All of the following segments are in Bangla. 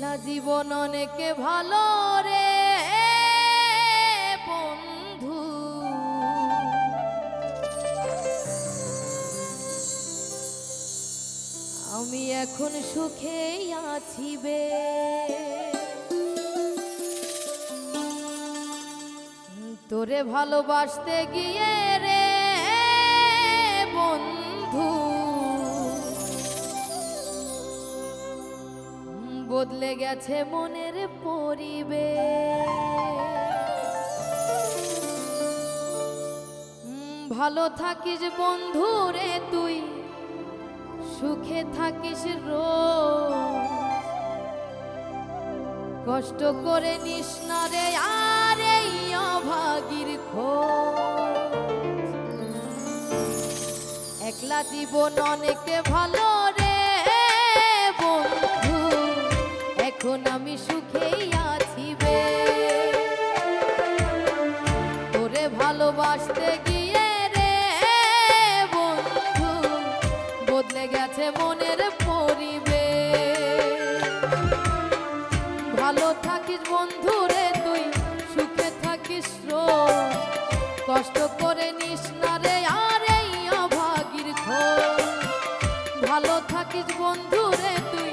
না জীবন অনেকে ভালো রে, বন্ধু। আমি এখন সুখে আছি বে। তোরে ভালোবাসতে গিয়ে রে বদলে গেছে মনের পরিবেশ। ভালো থাকিস বন্ধু রে তুই, সুখে থাকিস রোজ। কষ্ট করে নিস না রে আর এই অভাগীর খোঁজ। একলা জীবন অনেকে ভালো আসতে গিয়ে রে বন্ধু, বদলে গেছে মনের পরিবে ভালো থাকিস বন্ধু রে তুই, সুখে থাকিস কষ্ট করে নিস না রে আর এই অভাগীর খোঁজ। ভালো থাকিস বন্ধু রে তুই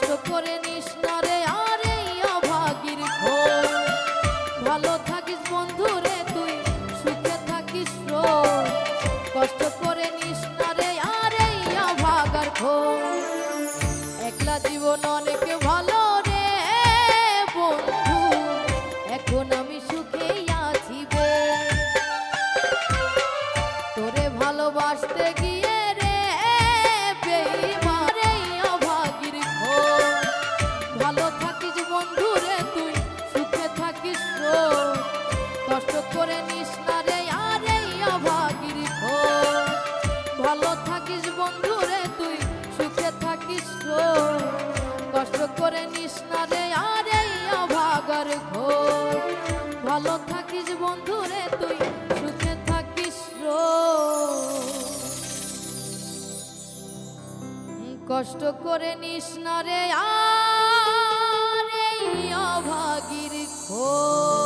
কষ্ট করে নিস না রে, আর অভাগীর ঘোর। ভালো থাকিস বন্ধু রে তুই, সুখে থাকিস কষ্ট করে নিস না রে, আর এই অভাগার ঘোর। একলা জীবন ভালো থাকিস বন্ধু রে তুই, সুখে থাকিস কষ্ট করে নিস না রে, আর অভাগীর খোঁজ।